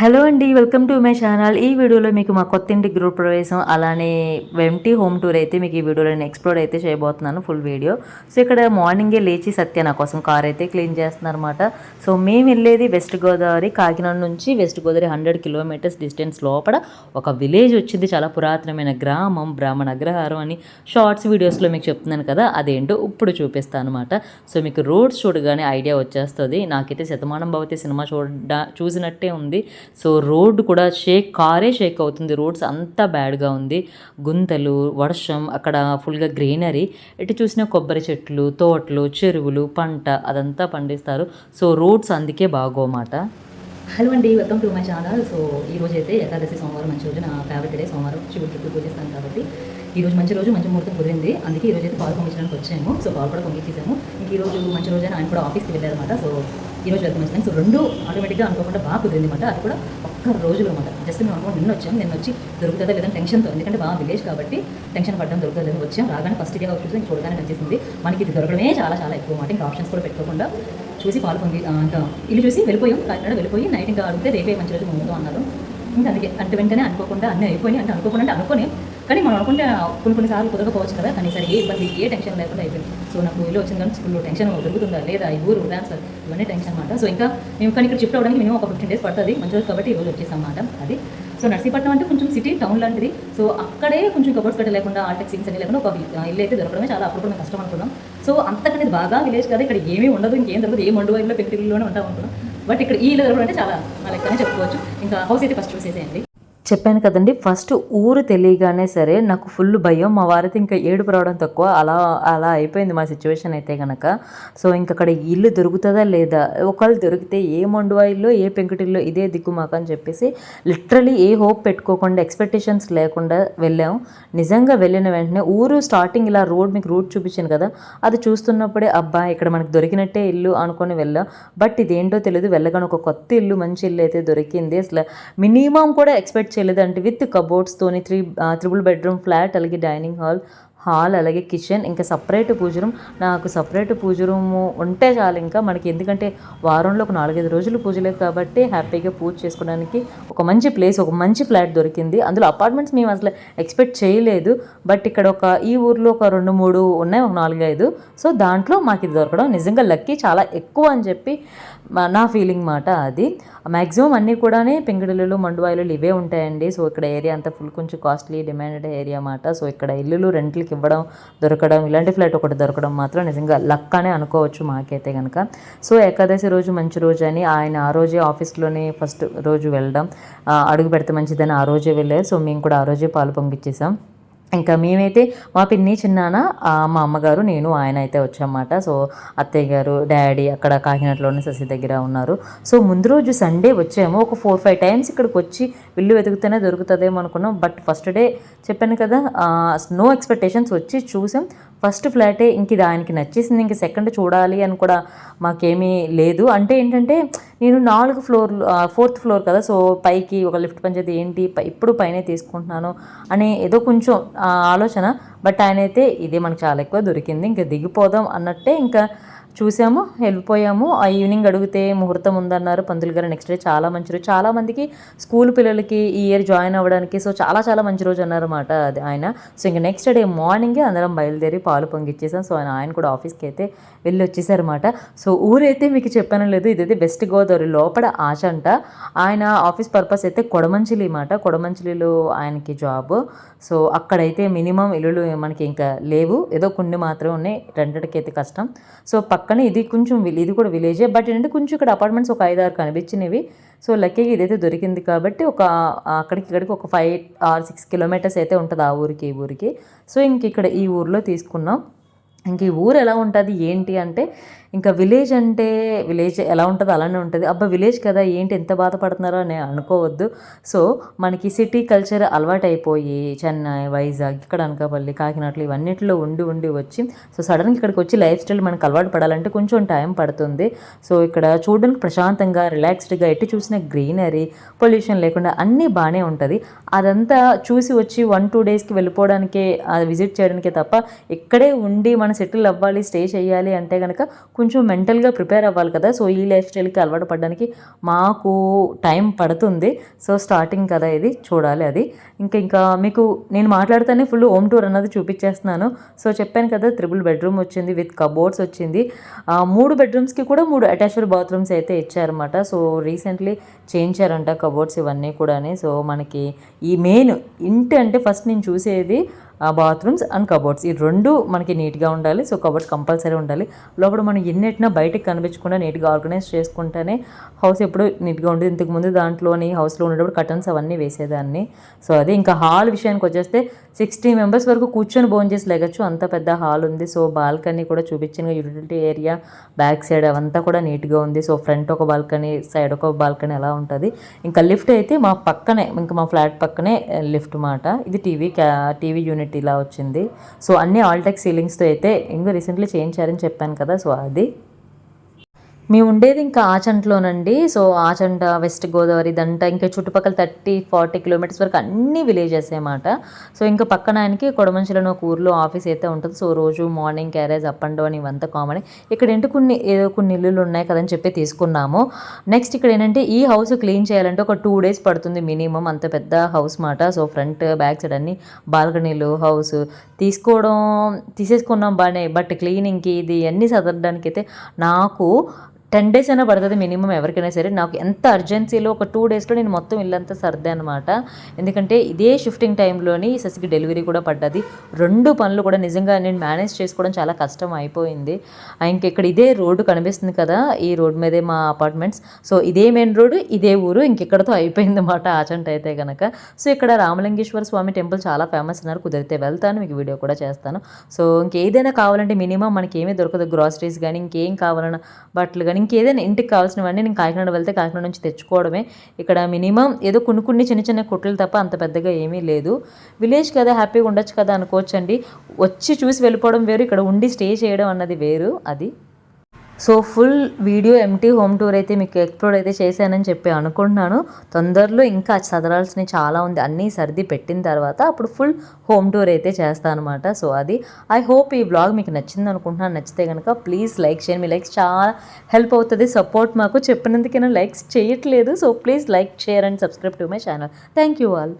Hello అండి welcome to my channel. ఈ వీడియోలో మీకు మా కొత్త ఇంటి గృహ ప్రవేశం అలానే వెంటీ హోమ్ టూర్ అయితే మీకు ఈ వీడియోలో నేను ఎక్స్ప్లోర్ అయితే చేయబోతున్నాను ఫుల్ వీడియో. సో ఇక్కడ మార్నింగే లేచి సత్య నా కోసం కార్ అయితే క్లీన్ చేస్తున్నారన్నమాట. సో మేము వెళ్ళేది వెస్ట్ గోదావరి కాకినాడ నుంచి west Godavari hundred kilometres distance లోపల ఒక విలేజ్ వచ్చింది చాలా పురాతనమైన గ్రామం బ్రాహ్మణ అగ్రహారం అని షార్ట్స్ వీడియోస్లో మీకు చెప్తున్నాను కదా అదేంటో ఇప్పుడు చూపిస్తాను అనమాట సో మీకు రోడ్స్ చూడగానే ఐడియా వచ్చేస్తుంది. నాకైతే శతమానం భవతి సినిమా చూడ చూసినట్టే ఉంది. సో రోడ్డు కూడా షేక్ కారే షేక్ అవుతుంది. రోడ్స్ అంతా బ్యాడ్గా ఉంది. గుంతలు వర్షం అక్కడ ఫుల్గా గ్రీనరీ. ఎటు చూసినా కొబ్బరి చెట్లు తోటలు చెరువులు పంట అదంతా పండిస్తారు. సో రోడ్స్ అందుకే బాగోమాట. హలో అండి welcome to my channel. So ఈ రోజు అయితే ఏకాదశి సోమవారం మంచి రోజు. నా ఫేవరెట్ డే సోమవారం. శివుడికి పూజిస్తాను కాబట్టి. ఈ రోజు మంచి రోజు మంచి ముహూర్తం కుదిరింది. అందుకే ఈ రోజు అయితే పాలు పంపించడానికి వచ్చాము. సో పాలు కూడా పంపించేసాము. ఇంక ఈ రోజు మంచి రోజు అని ఆయన కూడా ఆఫీస్కి వెళ్ళారన్నమాట. సో ఈ రోజు వెళ్తాం మంచిదని. సో రెండు ఆటోమేటిక్గా అనుకోకుండా బాగా కుదిరింది అనమాట అది కూడా ఒక్క రోజులు అనమాట జస్ట్ మేము అనుకోండి నిన్న వచ్చాము. నిన్న వచ్చి దొరుకుతుందా లేదని టెన్షన్తో ఎందుకంటే బాగా విలేజ్ కాబట్టి టెన్షన్ పడడం దొరుకుతుందా లేదని వచ్చాం. రాగానే ఫస్ట్ డే చూసి చూడగానే నచ్చేసింది మనకి ఇది దొరకడమే చాలా చాలా ఎక్కువ మాట ఇంకా ఆప్షన్స్ కూడా పెట్టుకోకుండా చూసి పాలు పొంది ఇంకా ఇల్లు చూసి వెళ్ళిపోయాం. కాకినాడ వెళ్ళిపోయి నైట్ ఇంకా అడిగితే రేపే మంచి రోజు ముందు అన్నారు. ఇంకా అందుకే అంటే వెంటనే అనుకోకుండా అన్నీ అయిపోయినాయి. అంటే అనుకోకుండా అంటే అనుకోని కానీ మనం అనుకుంటే కొన్ని కొన్నిసార్లు కుదరకపోవచ్చు కదా కానీ సరే ఏ ఇబ్బంది ఏ టెన్షన్ లేకుండా అయిపోయింది. సో నాకు ఇల్లు వచ్చింది కానీ స్కూల్లో టెన్షన్ దొరుకుతుందా లేదా ఈ ఊరు ట్రాన్స్ఫర్ ఇవన్నీ టెన్షన్ అనమాట సో ఇంకా మేము కానీ ఇక్కడ షిఫ్ట్ అవ్వడానికి మినిమం ఒక ఫిఫ్టీన్ డేస్ పడుతుంది. మంచి రోజు కాబట్టి ఈ రోజు వచ్చేసాం అన్నమాట అది. సో నర్సీపట్నం అంటే కొంచెం సిటీ టౌన్ లాంటిది. సో అక్కడే కొంచెం కబర్స్ కట్ట లేకుండా ఆల్టెక్ సింగ్స్ అని లేకుండా ఒక ఇల్లు అయితే దొరకడమే చాలా అప్పుడు మేము కష్టం అనుకున్నాం. సో అంతకనేది బాగా విలేజ్ కదా. ఇక్కడ ఏమీ ఉండదు ఇంకేం దొరకదు ఏం ఉండవు ఇల్లు పెట్టి ఉంటాం అనుకున్నాం. బట్ ఇక్కడ ఈ ఇల్లు దొరకడం అంటే చాలా నా లెక్కనే చెప్పుకోవచ్చు. ఇంకా హౌస్ అయితే ఫస్ట్ చూసేసేయండి చెప్పాను కదండి ఫస్ట్ ఊరు తెలియగానే సరే నాకు ఫుల్ భయం. మా వారైతే ఇంకా ఏడుపు రావడం తక్కువ. అలా అలా అయిపోయింది మా సిచ్యువేషన్ అయితే కనుక సో ఇంక అక్కడ ఇల్లు దొరుకుతుందా లేదా? ఒకవేళ దొరికితే ఏ మండువా ఇల్లు ఏ పెంకుటిల్లు ఇదే దిక్కు మాకు అని చెప్పేసి లిటరలీ ఏ హోప్ పెట్టుకోకుండా ఎక్స్పెక్టేషన్స్ లేకుండా వెళ్ళాం. నిజంగా వెళ్ళిన వెంటనే ఊరు స్టార్టింగ్ ఇలా రోడ్ మీకు రూట్ చూపించాను కదా అది చూస్తున్నప్పుడే అబ్బా ఇక్కడ మనకు దొరికినట్టే ఇల్లు అనుకొని వెళ్ళాం. బట్ ఇదేంటో తెలియదు వెళ్ళగానే ఒక కొత్త ఇల్లు మంచి ఇల్లు అయితే దొరికింది. అసలు మినిమం కూడా ఎక్స్పెక్ట్ చేయలేదు విత్ కబోర్డ్స్తోని త్రీ త్రిబుల్ బెడ్రూమ్ ఫ్లాట్ అలాగే డైనింగ్ హాల్ హాల్ అలాగే కిచెన్ ఇంకా సపరేట్ పూజ రూమ్. నాకు సపరేట్ పూజ రూమ్ ఉంటే చాలు ఇంకా మనకి ఎందుకంటే వారంలో ఒక నాలుగైదు రోజులు పూజలేదు కాబట్టి హ్యాపీగా పూజ చేసుకోవడానికి ఒక మంచి ప్లేస్ ఒక మంచి ఫ్లాట్ దొరికింది. అందులో అపార్ట్మెంట్స్ మేము అసలు ఎక్స్పెక్ట్ చేయలేదు. బట్ ఇక్కడ ఒక ఈ ఊర్లో ఒక రెండు మూడు ఉన్నాయి ఒక నాలుగైదు. సో దాంట్లో మాకు ఇది దొరకడం నిజంగా లక్కీ చాలా ఎక్కువ అని చెప్పి నా ఫీలింగ్ మాట అది. మ్యాక్సిమం అన్నీ కూడానే పెంకుడిల్లులు మండువాయిలు ఇవే ఉంటాయండి. సో ఇక్కడ ఏరియా అంతా ఫుల్ కొంచెం కాస్ట్లీ డిమాండెడ్ ఏరియా మాట. సో ఇక్కడ ఇల్లులు రెంట్లకి ఇవ్వడం దొరకడం ఇలాంటి ఫ్లాట్ ఒకటి దొరకడం మాత్రం నిజంగా లక్ అనే అనుకోవచ్చు మాకైతే కనుక సో ఏకాదశి రోజు మంచి రోజు అని ఆయన ఆ రోజే ఆఫీస్లోనే ఫస్ట్ రోజు వెళ్ళడం అడుగు పెడితే మంచిదని ఆ రోజే వెళ్ళారు. సో మేము కూడా ఆ రోజే పాలు పంపించేసాం ఇంకా మేమైతే మా పిన్ని చిన్నాన మా అమ్మగారు నేను ఆయన అయితే వచ్చామన్నమాట. సో అత్తయ్య గారు డాడీ అక్కడ కాకినాడలోనే శశి దగ్గర ఉన్నారు. సో ముందు రోజు సండే వచ్చాము. ఒక ఫోర్ ఫైవ్ టైమ్స్ ఇక్కడికి వచ్చి ఇల్లు వెతుకుతేనే దొరుకుతుందేమో అనుకున్నాం. బట్ ఫస్ట్ డే చెప్పాను కదా నో ఎక్స్పెక్టేషన్స్ వచ్చి చూసాం. ఫస్ట్ ఫ్లాటే ఇంక ఇది ఆయనకి నచ్చేసింది ఇంక సెకండ్ చూడాలి అని కూడా మాకేమీ లేదు. అంటే ఏంటంటే నేను నాలుగు ఫ్లోర్ ఫోర్త్ ఫ్లోర్ కదా సో పైకి ఒక లిఫ్ట్ పంచేది ఏంటి ఇప్పుడు పైనే తీసుకుంటున్నాను అనే ఏదో కొంచెం ఆలోచన. బట్ ఆయన అయితే ఇదే మనకు చాలా ఎక్కువ దొరికింది ఇంకా దిగిపోదాం అన్నట్టే ఇంకా చూసాము వెళ్ళిపోయాము. ఆ ఈవినింగ్ అడిగితే ముహూర్తం ఉందన్నారు పంతులు గారు. నెక్స్ట్ డే చాలా మంచి రోజు. చాలా మందికి స్కూల్ పిల్లలకి ఈ ఇయర్ జాయిన్ అవ్వడానికి సో చాలా చాలా మంచి రోజు అన్నారన్నమాట అది ఆయన. సో ఇంకా నెక్స్ట్ డే మార్నింగే అందరం బయలుదేరి పాలు పొంగిచ్చేసాం. సో ఆయన ఆయన కూడా ఆఫీస్కి అయితే వెళ్ళి వచ్చేసారన్నమాట సో ఊరైతే మీకు చెప్పాను లేదు ఇదైతే బెస్ట్ గోదావరి లోపల ఆశ అంట. ఆయన ఆఫీస్ పర్పస్ అయితే కొడమంచిలి మాట కొడమంచిలిలో ఆయనకి జాబ్ సో అక్కడైతే మినిమం ఇల్లులు మనకి ఇంకా లేవు. ఏదో కొన్ని మాత్రమే ఉన్నాయి. రెండటికి అయితే కష్టం సో పక్కనే ఇది కొంచెం ఇది కూడా విలేజే బట్ ఏంటంటే కొంచెం ఇక్కడ అపార్ట్మెంట్స్ ఒక ఐదు ఆరు కనిపించినవి. సో లక్కీగా ఇదైతే దొరికింది కాబట్టి ఒక అక్కడికి ఇక్కడికి ఒక ఫైవ్ ఆర్ సిక్స్ కిలోమీటర్స్ అయితే ఉంటుంది ఆ ఊరికి ఈ ఊరికి. సో ఇంక ఇక్కడ ఈ ఊరిలో తీసుకున్నాం. ఇంక ఈ ఊరు ఎలా ఉంటుంది ఏంటి అంటే ఇంకా విలేజ్ అంటే విలేజ్ ఎలా ఉంటుందో అలానే ఉంటుంది. అబ్బా విలేజ్ కదా ఏంటి ఎంత బాధపడుతున్నారో అని అనుకోవద్దు. సో మనకి సిటీ కల్చర్ అలవాటైపోయి చెన్నై వైజాగ్ ఇక్కడ అనకాపల్లి కాకినాడలు ఇవన్నిటిలో ఉండి ఉండి వచ్చి సో సడన్గా ఇక్కడికి వచ్చి లైఫ్ స్టైల్ మనకు అలవాటు పడాలంటే కొంచెం టైం పడుతుంది. సో ఇక్కడ చూడడానికి ప్రశాంతంగా రిలాక్స్డ్గా ఎట్టి చూసిన గ్రీనరీ పొల్యూషన్ లేకుండా అన్నీ బాగానే ఉంటుంది. అదంతా చూసి వచ్చి వన్ టూ డేస్కి వెళ్ళిపోవడానికే విజిట్ చేయడానికే తప్ప ఇక్కడే ఉండి మనం సెటిల్ అవ్వాలి స్టే చేయాలి అంటే కనుక కొంచెం మెంటల్గా ప్రిపేర్ అవ్వాలి కదా. సో ఈ లైఫ్ స్టైల్కి అలవాటు పడడానికి మాకు టైం పడుతుంది. సో స్టార్టింగ్ కదా ఇది. చూడాలి అది. ఇంకా ఇంకా మీకు నేను మాట్లాడితేనే ఫుల్ హోమ్ టూర్ అన్నది చూపించేస్తున్నాను. సో చెప్పాను కదా త్రిబుల్ బెడ్రూమ్ వచ్చింది విత్ కబోర్డ్స్ వచ్చింది. ఆ, మూడు బెడ్రూమ్స్కి కూడా మూడు అటాచ్డ్ బాత్రూమ్స్ అయితే ఇచ్చారన్నమాట. సో రీసెంట్లీ చేయించారంట కబోర్డ్స్ ఇవన్నీ కూడా సో మనకి ఈ మెయిన్ ఇంటి అంటే ఫస్ట్ నేను చూసేది బాత్రూమ్స్ అండ్ కబోర్డ్స్ ఈ రెండు మనకి నీట్గా ఉండాలి. సో కబోర్డ్స్ కంపల్సరీ ఉండాలి. లోపల మనం ఎన్నిటినా బయటకు కనిపించకుండా నీట్గా ఆర్గనైజ్ చేసుకుంటేనే హౌస్ ఎప్పుడు నీట్గా ఉండేది. ఇంతకుముందు దాంట్లోని హౌస్లో ఉండేటప్పుడు కటన్స్ అవన్నీ వేసేదాన్ని. సో అదే ఇంకా హాల్ విషయానికి వచ్చేస్తే సిక్స్టీ మెంబర్స్ వరకు కూర్చొని భోజనం చేసి లేగచ్చు. అంత పెద్ద హాల్ ఉంది. సో బాల్కనీ కూడా చూపించిన యూటిలిటీ ఏరియా బ్యాక్ సైడ్ అవంతా కూడా నీట్గా ఉంది. సో ఫ్రంట్ ఒక బాల్కనీ సైడ్ ఒక బాల్కనీ అలా ఉంటుంది. ఇంకా లిఫ్ట్ అయితే మా పక్కనే ఇంకా మా ఫ్లాట్ పక్కనే లిఫ్ట్ మాట. ఇది టీవీ క్యా టీవీ యూనిట్ ఇలా వచ్చింది. సో అన్ని ఆల్టెక్ సీలింగ్స్తో అయితే ఇంకా రీసెంట్లీ చేయించారని చెప్పాను కదా సో అది. మేము ఉండేది ఇంకా ఆచంట్లోనండి. సో ఆచంట వెస్ట్ గోదావరి దంట ఇంకా చుట్టుపక్కల థర్టీ ఫార్టీ కిలోమీటర్స్ వరకు అన్ని విలేజెస్ అన్నమాట సో ఇంకా పక్కన ఆయనకి కొడమంచిలో ఒక ఊర్లో ఆఫీస్ అయితే ఉంటుంది. సో రోజు morning carriage up and down ఇవంతా కామన్. ఇక్కడ ఏంటి కొన్ని ఏదో కొన్ని ఇల్లులు ఉన్నాయి కదని చెప్పి తీసుకున్నాము. నెక్స్ట్ ఇక్కడ ఏంటంటే ఈ హౌస్ క్లీన్ చేయాలంటే ఒక టూ డేస్ పడుతుంది మినిమం. అంత పెద్ద హౌస్ మాట. సో ఫ్రంట్ బ్యాక్ సైడ్ అన్ని బాల్కనీలు హౌస్ తీసుకోవడం తీసేసుకున్నాం బాగానే బట్ క్లీనింగ్కి ఇది అన్నీ సదరడానికి అయితే నాకు టెన్ డేస్ అయినా పడుతుంది మినిమం ఎవరికైనా సరే. నాకు ఎంత అర్జెన్సీలో ఒక టూ డేస్లో నేను మొత్తం ఇల్లంతా సర్దే అనమాట ఎందుకంటే ఇదే షిఫ్టింగ్ టైంలోని శశికి డెలివరీ కూడా పడ్డది. రెండు పనులు కూడా నిజంగా నేను మేనేజ్ చేసుకోవడం చాలా కష్టం అయిపోయింది. ఇంకా ఇంక ఇక్కడ ఇదే రోడ్డు కనిపిస్తుంది కదా ఈ రోడ్ మీదే మా అపార్ట్మెంట్స్ సో ఇదే మెయిన్ రోడ్డు ఇదే ఊరు ఇంకెక్కడతో అయిపోయింది అన్నమాట ఆచంట అయితే కనుక సో ఇక్కడ రామలింగేశ్వర స్వామి టెంపుల్ చాలా ఫేమస్ అన్నారు. కుదిరితే వెళ్తాను మీకు వీడియో కూడా చేస్తాను. సో ఇంకేదైనా కావాలంటే మినిమం మనకి ఏమీ దొరకదు. గ్రాసరీస్ కానీ ఇంకేం కావాలన్నా బట్టలు కానీ ఇంకేదైనా ఇంటికి కావాల్సినవన్నీ నేను కాకినాడ వెళ్తే కాకినాడ నుంచి తెచ్చుకోవడమే. ఇక్కడ మినిమం ఏదో కొన్ని కొన్ని చిన్న చిన్న కుట్లు తప్ప అంత పెద్దగా ఏమీ లేదు. విలేజ్ కదా హ్యాపీగా ఉండొచ్చు కదా అనుకోవచ్చండి. వచ్చి చూసి వెళ్ళిపోవడం వేరు ఇక్కడ ఉండి స్టే చేయడం అన్నది వేరు. అది సో ఫుల్ వీడియో ఎంటీ హోమ్ టూర్ అయితే మీకు ఎక్స్ప్లోర్ అయితే చేశానని చెప్పి అనుకుంటున్నాను. తొందరలో ఇంకా చదరాల్సినవి చాలా ఉంది. అన్నీ సర్ది పెట్టిన తర్వాత అప్పుడు ఫుల్ హోమ్ టూర్ అయితే చేస్తాను అనమాట సో అది. ఐ హోప్ ఈ బ్లాగ్ మీకు నచ్చింది అనుకుంటున్నాను. నచ్చితే కనుక ప్లీజ్ లైక్ చేయండి మీ లైక్స్ చాలా హెల్ప్ అవుతుంది. సపోర్ట్ మాకు. చెప్పినందుకైనా లైక్స్ చేయట్లేదు. So please like share and subscribe to my channel thank you all